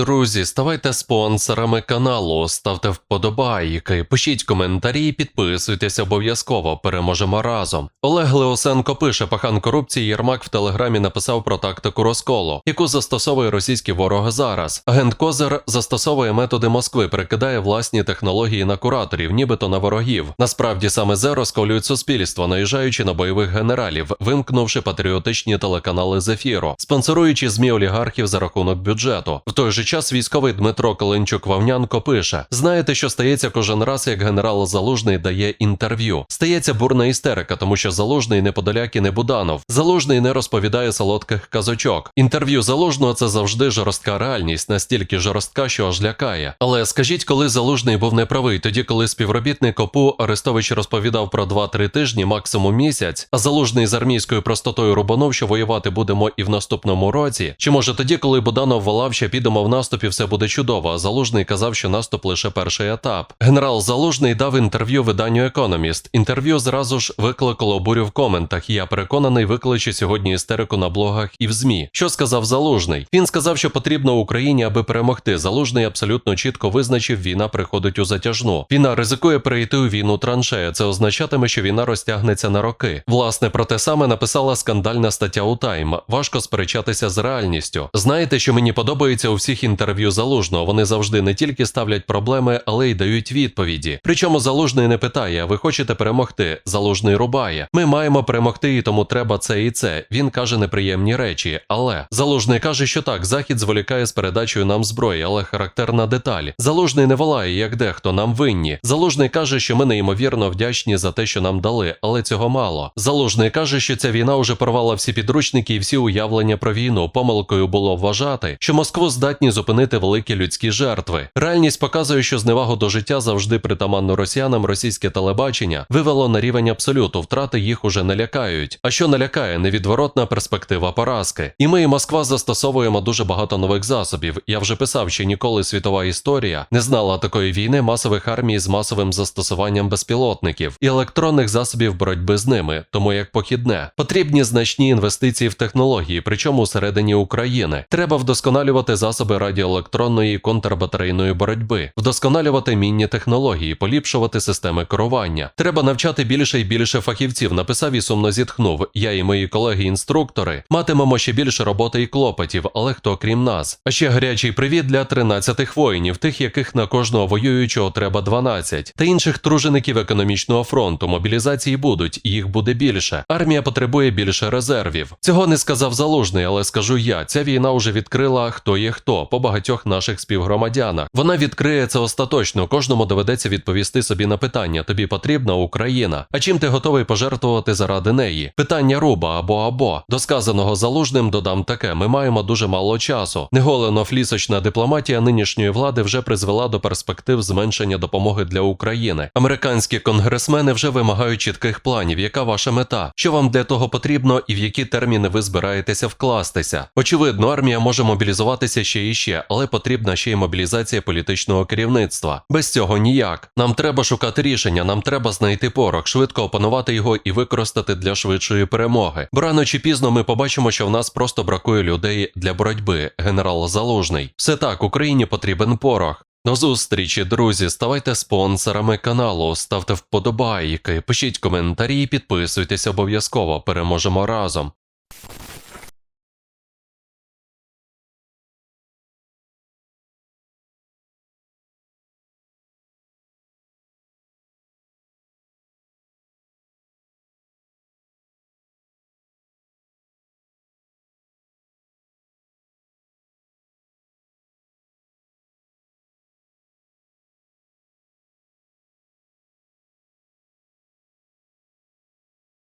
Друзі, ставайте спонсорами каналу, ставте вподобайки, пишіть коментарі, підписуйтесь обов'язково. Переможемо разом. Олег Леосенко пише: пахан корупції Єрмак в телеграмі написав про тактику розколу, яку застосовує російський ворог зараз. Агент Козир застосовує методи Москви, перекидає власні технології на кураторів, нібито на ворогів. Насправді саме зе розколюють суспільство, наїжджаючи на бойових генералів, вимкнувши патріотичні телеканали з ефіру, спонсоруючи змі олігархів за рахунок бюджету. В той же час військовий Дмитро Калинчук Вавнянко пише: знаєте, що стається кожен раз, як генерал Залужний дає інтерв'ю. Стається бурна істерика, тому що Залужний не Подоляк і не Буданов. Залужний не розповідає солодких казочок. Інтерв'ю Залужного це завжди жорстка реальність, настільки жорстка, що аж лякає. Але скажіть, коли Залужний був неправий, тоді коли співробітник ОПУ Арестович розповідав про 2-3 тижні, максимум місяць, а Залужний з армійською простотою рубанув, що воювати будемо і в наступному році. Чи може тоді, коли Буданов волав, що підемо в наступ і все буде чудово, а Залужний казав, що наступ лише перший етап. Генерал Залужний дав інтерв'ю виданню Економіст. Інтерв'ю зразу ж викликало бурю в коментах. і Я переконаний, викличе сьогодні істерику на блогах і в ЗМІ. Що сказав Залужний? Він сказав, що потрібно Україні, аби перемогти. Залужний абсолютно чітко визначив, війна приходить у затяжну. Війна ризикує перейти у війну траншея. Це означатиме, що війна розтягнеться на роки. Власне, про те саме написала скандальна стаття у Тайм. Важко сперечатися з реальністю. Знаєте, що мені подобається у всіх інтерв'ю залужного. Вони завжди не тільки ставлять проблеми, але й дають відповіді. Причому залужний не питає: ви хочете перемогти? Залужний рубає. Ми маємо перемогти, і тому треба це і це. Він каже неприємні речі. Але залужний каже, що так, захід зволікає з передачею нам зброї, але характерна деталь. Залужний не волає, як дехто нам винні. Залужний каже, що ми неймовірно вдячні за те, що нам дали, але цього мало. Залужний каже, що ця війна вже порвала всі підручники і всі уявлення про війну. Помилкою було вважати, що Москву здатні зупинити великі людські жертви. Реальність показує, що зневагу до життя завжди притаманно росіянам російське телебачення вивело на рівень абсолюту. Втрати їх уже не лякають. А що не лякає, невідворотна перспектива поразки. І ми, і Москва, застосовуємо дуже багато нових засобів. Я вже писав, що ніколи світова історія не знала такої війни масових армій з масовим застосуванням безпілотників і електронних засобів боротьби з ними, тому як похідне. Потрібні значні інвестиції в технології, причому всередині України. Треба вдосконалювати засоби радіоелектронної контрбатарейної боротьби, вдосконалювати мінні технології, поліпшувати системи керування. Треба навчати більше і більше фахівців. Написав і сумно зітхнув. Я і мої колеги-інструктори матимемо ще більше роботи і клопотів, але хто крім нас. А ще гарячий привіт для 13 воїнів, тих, яких на кожного воюючого треба 12, та інших тружеників економічного фронту. Мобілізації будуть, їх буде більше. Армія потребує більше резервів. Цього не сказав залужний, але скажу я. Ця війна уже відкрила хто є хто по багатьох наших співгромадянах. Вона відкриє це остаточно. Кожному доведеться відповісти собі на питання: тобі потрібна Україна. А чим ти готовий пожертвувати заради неї? Питання руба або або до сказаного залужним додам таке: ми маємо дуже мало часу. Неголено флісочна дипломатія нинішньої влади вже призвела до перспектив зменшення допомоги для України. Американські конгресмени вже вимагають чітких планів. Яка ваша мета? Що вам для того потрібно, і в які терміни ви збираєтеся вкластися? Очевидно, армія може мобілізуватися ще і ще, але потрібна ще й мобілізація політичного керівництва. Без цього ніяк. Нам треба шукати рішення, нам треба знайти порох, швидко опанувати його і використати для швидшої перемоги. Бо рано чи пізно ми побачимо, що в нас просто бракує людей для боротьби. Генерал Залужний. Все так, Україні потрібен порох. До зустрічі, друзі. Ставайте спонсорами каналу, ставте вподобайки, пишіть коментарі, підписуйтесь обов'язково. Переможемо разом.